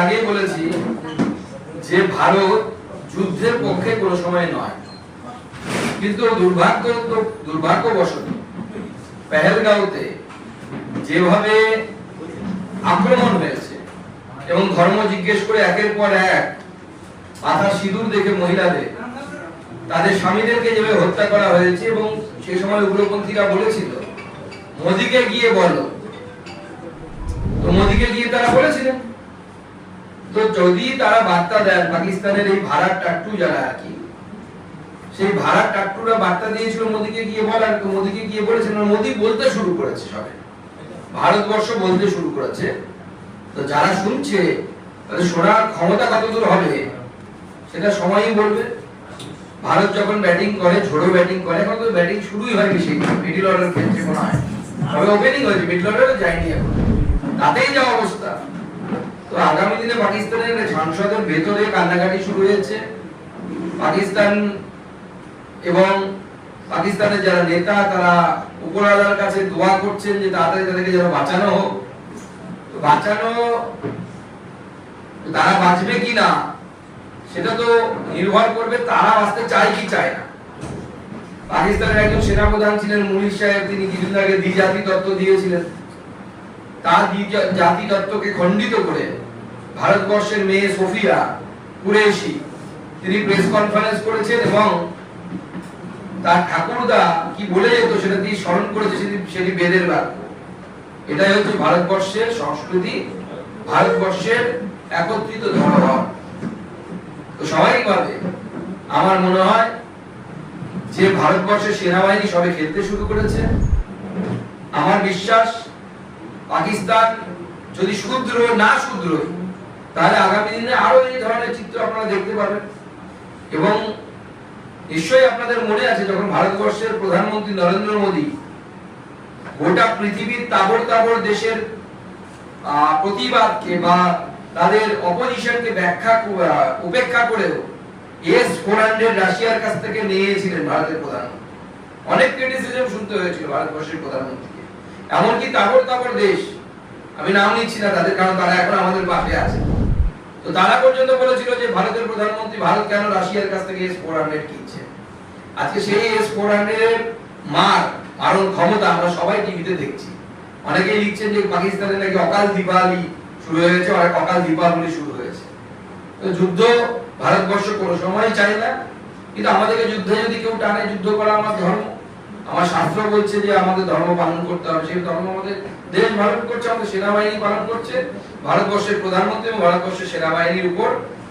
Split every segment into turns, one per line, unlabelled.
আগেই বলেছি যে ভারত যুদ্ধের পক্ষে কোনো সময় নয়। কিন্তু দুর্ভাগ্য দুর্ভাগ্যবশত পেহেলগাঁওতে যেভাবে আক্রমণ হয়েছে এবং ধর্ম জিজ্ঞেস করে একের পর এক মাথা সিঁদুর দেখে মহিলাদের, তাদের স্বামীদেরকে যেভাবে হত্যা করা হয়েছে এবং সে সময় উগ্রপন্থীরা বলেছিল, মোদিকে গিয়ে বলো। তো মোদিকে গিয়ে তারা বলেছিলেন। তো যদি তারা বার্তা দেন, পাকিস্তানের এই ভাড়ার টাট্টু যারা আর কি, সেই ভাড়ার টাট্টুরা বার্তা দিয়েছিল মোদিকে গিয়ে বলার মোদিকে গিয়ে বলেছেন মোদি বলতে শুরু করেছে সবে। ভারতবর্ষ বলতে শুরু করেছে। তো যারা শুনছে, তাদের শোনার ক্ষমতা কতদূর হবে, সেটা সময়ই বলবে। ভারত যখন ব্যাটিং করে, ঝোড়ো ব্যাটিং করে, এখন তো ব্যাটিং শুরুই হয়নি সেই মিডিল অর্ডার ক্ষেত্রে মনে হয়। তবে ওপেনিং হয়েছে, মিডল অর্ডারে যায়নি এখন। তাতেই যা অবস্থা। তো আগামী দিনে পাকিস্তানের সংসদের ভেতরে কান্নাকাটি শুরু হয়েছে। পাকিস্তান এবং পাকিস্তানের যারা নেতা, তারা উপরওয়ালার কাছে দোয়া করছেন যে তাড়াতাড়ি তাদেরকে যেন বাঁচানো হোক। বাঁচানো, তারা বাঁচবে কি না, সেটা তো নির্ভর করবে তারা বাঁচতে চায় কি চায় না। পাকিস্তানের একজন সেনাপ্রধান ছিলেন মুনির সাহেব, তিনি কিছুদিন আগে দ্বিজাতি তত্ত্ব দিয়েছিলেন। তার জাতি তত্ত্বকে খণ্ডিত করে ভারতবর্ষের মেয়ে সোফিয়া কুরেশি, তিনি প্রেস কনফারেন্স করেছেন এবং তার ঠাকুরদা কি বলে যেত সেটা তিনি স্মরণ করেছে সেটি সেটি বেদের বাক্য। এটাই হচ্ছে ভারতবর্ষের সংস্কৃতি, ভারতবর্ষের একত্রিত ধরন তো স্বাভাবিকভাবে আমার মনে হয় যে ভারতবর্ষের সেনাবাহিনী সবে খেলতে শুরু করেছে। আমার বিশ্বাস পাকিস্তান যদি শুদ্র না শুদ্র তাহলে আগামী দিনে আরও এই ধরনের চিত্র আপনারা দেখতে পাবেন। এবং নিশ্চয়ই আপনাদের মনে আছে, যখন ভারতবর্ষের প্রধানমন্ত্রী নরেন্দ্র মোদী গোটা পৃথিবীর তাবড় তাবড় দেশের প্রতিবাদকে বা তাদের অপোজিশনকে ব্যাখ্যা উপেক্ষা করেও এস ফোর হান্ড্রেড রাশিয়ার কাছ থেকে নিয়েছিলেন ভারতের প্রধানমন্ত্রী। অনেক ক্রিটিসিজম শুনতে হয়েছিল ভারতবর্ষের প্রধানমন্ত্রীকে। এমনকি তাবড় তাবড় দেশ, আমি নাম নিচ্ছি না তাদের, কারণ তারা এখন আমাদের পাশে আছে। তো তারা পর্যন্ত বলেছিল যে ভারতের প্রধানমন্ত্রী ভারত কেন রাশিয়ার কাছ থেকে এস ফোর হান্ড্রেড কিনছে? আজকে সেই এস ফোর হান্ড্রেড মার মারণ ক্ষমতা আমরা সবাই টিভিতে দেখছি। অনেকেই লিখছেন যে পাকিস্তানে নাকি অকাল দীপাবলি শুরু হয়েছে, অনেক অকাল দীপাবলি শুরু হয়েছে। তো যুদ্ধ ভারতবর্ষ কোনো সময় চায় না, কিন্তু আমাদেরকে যুদ্ধে যদি কেউ টানে, যুদ্ধ করা আমার ধর্ম। আমার শাস্ত্র বলছে যে আমাদের ধর্ম পালন করতে হবে। সেই ধর্ম আমাদের দেশ পালন করছে, আমাদের সেনাবাহিনী পালন করছে, ভারতবর্ষের প্রধানমন্ত্রী এবং ভারতবর্ষের সেনাবাহিনীর উপর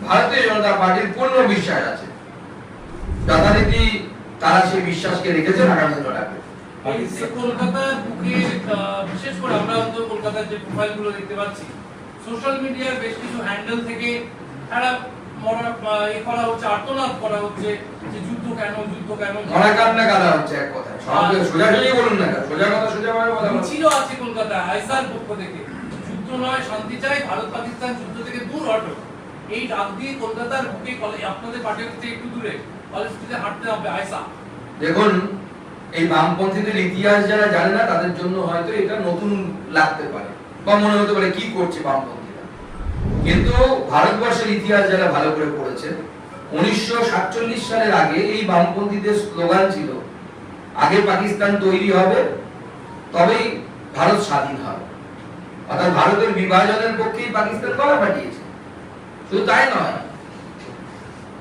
ভারতীয় জনতা পার্টির পূর্ণ বিশ্বাস আছে। যথারীতি তারা সেই বিশ্বাসকে রেখেছে আগামী দিনে রাখবে
কলকাতার বুকে বিশেষ করে আমরা হয়তো কলকাতার যে প্রোফাইলগুলো দেখতে পাচ্ছি সোশ্যাল মিডিয়ার বেশ কিছু হ্যান্ডেল থেকে একটা মরা এ করা হচ্ছে আর্তনাদ করা হচ্ছে যে যুদ্ধ কেন যুদ্ধ কেন?
মরা কান্না কাদা হচ্ছে এক কথায়? সোজা সোজাই বলুন না সোজা কথা সোজা ভাবে কথা বলুন।
আছে কলকাতায় আইসার পক্ষ থেকে। যুদ্ধ নয় শান্তি চাই ভারত পাকিস্তান যুদ্ধ থেকে দূর হটো। এই ডাক দিয়ে কলকাতার বুকে আপনাদের থেকে একটু দূরে কলেজ স্ট্রিটে হাঁটতে হবে আইসা।
দেখুন এই বামপন্থীদের ইতিহাস যারা জানে না তাদের জন্য হয়তো এটা নতুন লাগতে পারে। বা মনে হতে পারে কি করছে বামপন্থীরা কিন্তু ভারতবর্ষের ইতিহাস যারা ভালো করে পড়েছেন, উনিশশো সাতচল্লিশ সালের আগে এই বামপন্থীদের স্লোগান ছিল, আগে পাকিস্তান তৈরি হবে, তবেই ভারত স্বাধীন হবে। অর্থাৎ ভারতের বিভাজনের পক্ষেই পাকিস্তান গলা পাঠিয়েছে। শুধু তাই নয়,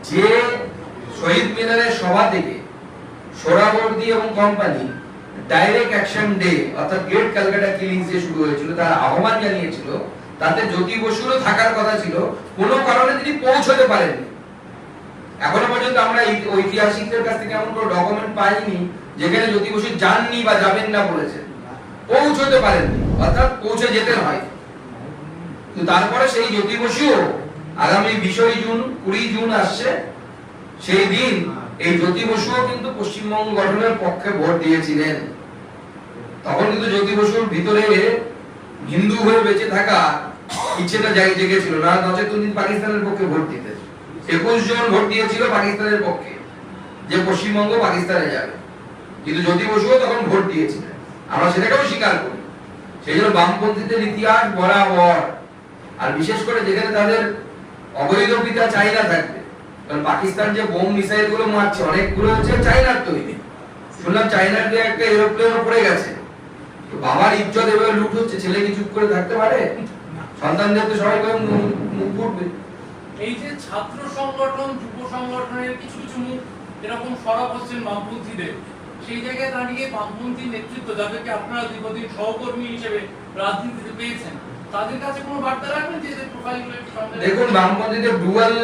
যে শহীদ মিনারের সভা থেকে সোহরাবর্দী এবং কোম্পানি ডাইরেক্ট অ্যাকশন ডে অর্থাৎ গ্রেট ক্যালকাটা কিলিং যে শুরু হয়েছিল, তার আহ্বান জানিয়েছিল তাতে জ্যোতি বসুরও থাকার কথা ছিল। কোনো কারণে তিনি পৌঁছতে পারেননি। এখনও পর্যন্ত আমরা ঐতিহাসিকদের কাছ থেকে এমন কোনো ডকুমেন্ট পাইনি যেখানে জ্যোতি বসু যাননি বা যাবেন না বলেছেন। পৌঁছতে পারেননি, অর্থাৎ পৌঁছে যেতেন হয়। তো তারপরে সেই জ্যোতি বসুও আগামী বিশই জুন, কুড়ি জুন আসছে। সেই দিন এই জ্যোতি বসুও কিন্তু পশ্চিমবঙ্গ গঠনের পক্ষে ভোট দিয়েছিলেন। তখন কিন্তু জ্যোতি বসুর ভিতরে হিন্দু হয়ে বেঁচে থাকা ইচ্ছেটা জাগে জেগেছিল না নচেত তিনি পাকিস্তানের পক্ষে ভোট দিতেন একুশ জন ভোট দিয়েছিল পাকিস্তানের পক্ষে। যে পশ্চিমবঙ্গ পাকিস্তানে যাবে। কিন্তু জ্যোতি বসুও তখন ভোট দিয়েছিলেন। আমরা সেটাকেও স্বীকার করি। সেই জন্য বামপন্থীদের ইতিহাস বরাবর। আর বিশেষ করে যেখানে তাদের অবৈধ পিতা চাইনা থাকবে। কারণ পাকিস্তান যে বোম মিসাইলগুলো মারছে, অনেকগুলো হচ্ছে চাইনার তৈরি। শুনলাম চাইনার দিয়ে একটা এরোপ্লেন পড়ে গেছে। বাবার ইজ্জত এভাবে লুট হচ্ছে, ছেলে কি চুপ করে থাকতে পারে? সবাই মুখ
এই যে ছাত্র সংগঠন যুব সংগঠনের কিছু কিছু মুখ এরকম সরব হচ্ছেন বামপন্থীদের। সেই জায়গায় দাঁড়িয়ে বামপন্থী নেতৃত্ব যাদেরকে আপনারা দীর্ঘদিন সহকর্মী হিসেবে রাজনীতিতে পেয়েছেন তাদের কাছে কোনো বার্তা রাখবেন যে প্রোফাইলগুলো
দেখুন বামপন্থীদের ডুয়াল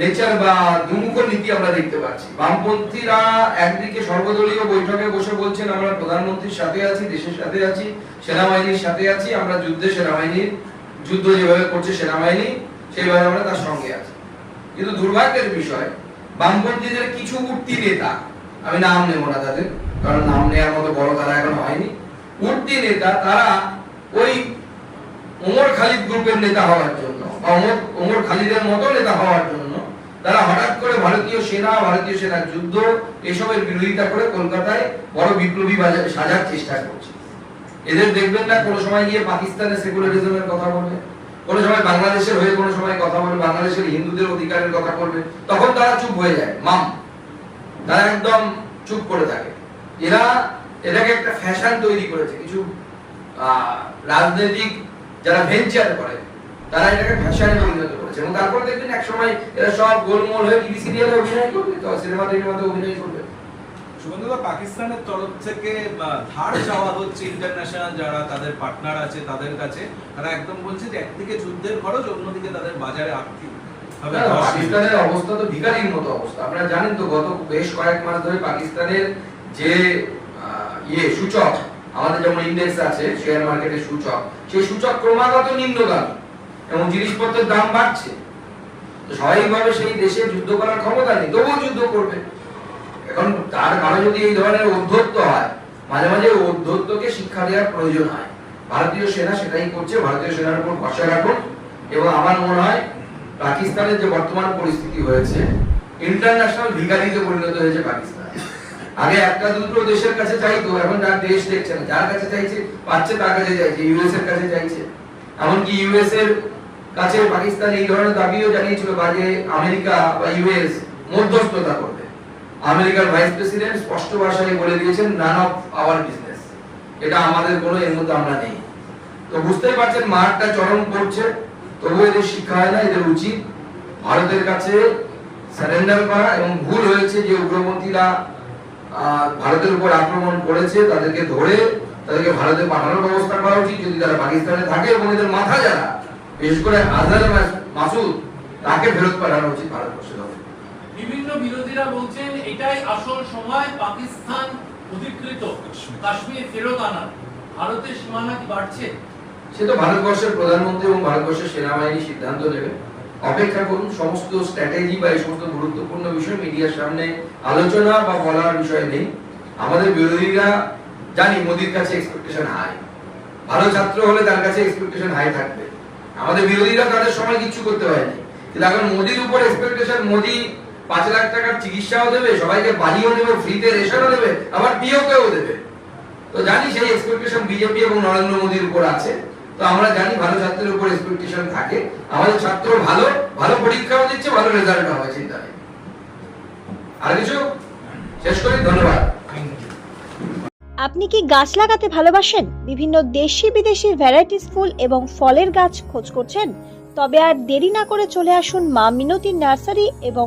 নেচার বা দুমুখ নীতি আমরা দেখতে পাচ্ছি। বামপন্থীরা একদিকে সর্বদলীয় বৈঠকে বসে বলছেন আমরা প্রধানমন্ত্রীর সাথে আছি দেশের সাথে আছি সেনাবাহিনীর সাথে আছি আমরা যুদ্ধে সেনাবাহিনীর যুদ্ধ যেভাবে করছে সেনাবাহিনী, সেইভাবে আমরা তার সঙ্গে আছি। কিন্তু দুর্ভাগ্যের বিষয়, বামপন্থীদের কিছু উঠতি নেতা, আমি নাম নেব না তাদের, কারণ নাম নেওয়ার মতো বড় তারা এখন হয়নি উঠতি নেতা তারা ওই ওমর খালিদ গ্রুপের নেতা হওয়ার জন্য, বা ওমর ওমর খালিদের মতো নেতা হওয়ার জন্য, তারা হঠাৎ করে ভারতীয় সেনা, ভারতীয় সেনার যুদ্ধ, এসবের বিরোধিতা করে কলকাতায় বড় বিপ্লবী সাজার চেষ্টা করছে। এদের দেখবেন না, কোনো সময় গিয়ে পাকিস্তানের সেকুলারিজমের কথা বলবে, কোনো সময় বাংলাদেশের হয়ে কোনো সময় কথা বলবে, বাংলাদেশের হিন্দুদের অধিকারের কথা বলবে, তখন তারা চুপ হয়ে যায়, মাম। তারা একদম চুপ করে থাকে। এরা এটাকে একটা ফ্যাশন তৈরি করেছে, কিছু রাজনৈতিক যারা ভেঞ্চার করে, তারা এটাকে ফ্যাশনে পরিণত করেছে। এবং তারপর দেখবেন এক সময় এরা সব গোলমোল হয়ে টিভি সিরিয়ালে অভিনয় করবে, তো সিনেমা টিনেমাতে অভিনয় করবে।
সুগন্ধদা পাকিস্তানের তরফ থেকে ধার চাওয়া হচ্ছে ইন্টারন্যাশনাল যারা তাদের পার্টনার আছে তাদের কাছে। তারা একদম বলছে যে একদিকে যুদ্ধের খরচ অন্যদিকে তাদের বাজারে আর্থিক
পাকিস্তানের অবস্থা তো মতো অবস্থা। আপনারা জানেন তো গত বেশ কয়েক মাস ধরে পাকিস্তানের যে ইয়ে সূচক আমাদের যেমন ইন্ডেক্স আছে শেয়ার মার্কেটের সূচক সেই সূচক ক্রমাগত নিম্নগামী এবং জিনিসপত্রের দাম বাড়ছে। স্বাভাবিকভাবে সেই দেশে যুদ্ধ করার ক্ষমতা নেই তবুও যুদ্ধ করবে। এখন তার কারণে যদি এই ধরনের অধ্যত্ত হয়, মাঝে মাঝে অধ্যত্তকে শিক্ষা দেওয়ার প্রয়োজন হয়। ভারতীয় সেনা সেটাই করছে, ভারতীয় সেনার উপর ভরসা রাখুন। এবং আমার মনে হয় পাকিস্তানের যে বর্তমান পরিস্থিতি হয়েছে ইন্টারন্যাশনাল ভিখারিতে পরিণত হয়েছে পাকিস্তান। আগে একটা দুটো দেশের কাছে চাইতো, এখন যার দেশ দেখছে না। যার কাছে চাইছে, পাচ্ছে তার কাছে চাইছে ইউএস এর কাছে চাইছে। এমনকি ইউএস এর কাছে পাকিস্তান এই ধরনের দাবিও জানিয়েছিল বা যে আমেরিকা বা ইউএস মধ্যস্থতা করবে। আমেরিকার ভাইস প্রেসিডেন্ট স্পষ্ট ভাষায় বলে দিয়েছেন নান অফ আওয়ার বিজনেস এটা আমাদের কোনো, এর মধ্যে আমরা নেই। তো বুঝতেই পারছেন মারটা চরম করছে। তবু এদের শিক্ষা হয় না, এদের উচিত ভারতের কাছে সারেন্ডার করা এবং ভুল হয়েছে যে উগ্রপন্থীরা ভারতের উপর আক্রমণ করেছে, তাদেরকে ধরে তাদেরকে ভারতে পাঠানোর ব্যবস্থা করা উচিত। যদি তারা পাকিস্তানে থাকে এবং এদের মাথা যারা, বিশেষ করে আজহার মাসুদ, তাকে ফেরত পাঠানো উচিত ভারতবর্ষে
বিভিন্ন বিরোধীরা বলছেন, এটাই আসল সময়, পাকিস্তান অধিকৃত, কাশ্মীর ফেরত আনার ভারতের সীমানা কি বাড়ছে?
সে তো ভারতবর্ষের প্রধানমন্ত্রী এবং ভারতবর্ষের সেনাবাহিনী সিদ্ধান্ত নেবে। অপেক্ষা করুন, সমস্ত স্ট্র্যাটেজি বা এই সমস্ত গুরুত্বপূর্ণ বিষয় মিডিয়ার সামনে আলোচনা বা বলার বিষয় নেই। আমাদের বিরোধীরা জানি মোদির কাছে এক্সপেকটেশন হাই ভালো ছাত্র হলে তার কাছে এক্সপেকটেশন হাই থাকবে। আমাদের বিরোধীরা তাদের সময় কিছু করতে পারেনি। কিন্তু এখন মোদির উপর এক্সপেকটেশন মোদি পাঁচ লাখ টাকার চিকিৎসাও দেবে, সবাইকে বাড়িও দেবে ফ্রিতে রেশনও দেবে, আবার পিওকেও দেবে। তো জানি সেই এক্সপেকটেশন বিজেপি এবং নরেন্দ্র মোদীর উপর আছে। তো আমরা জানি ভালো ছাত্রের উপর এক্সপেকটেশন থাকে। আমাদের ছাত্র ভালো ভালো পরীক্ষাও দিচ্ছে, ভালো রেজাল্ট হবে, চিন্তা নেই। আর কিছু? শেষ করি, ধন্যবাদ।
আপনি কি গাছ লাগাতে ভালোবাসেন? বিভিন্ন দেশি বিদেশি ভ্যারাইটিস ফুল এবং ফলের গাছ খোঁজ করছেন? তবে আর দেরি না করে চলে আসুন মা মিনতি নার্সারি এবং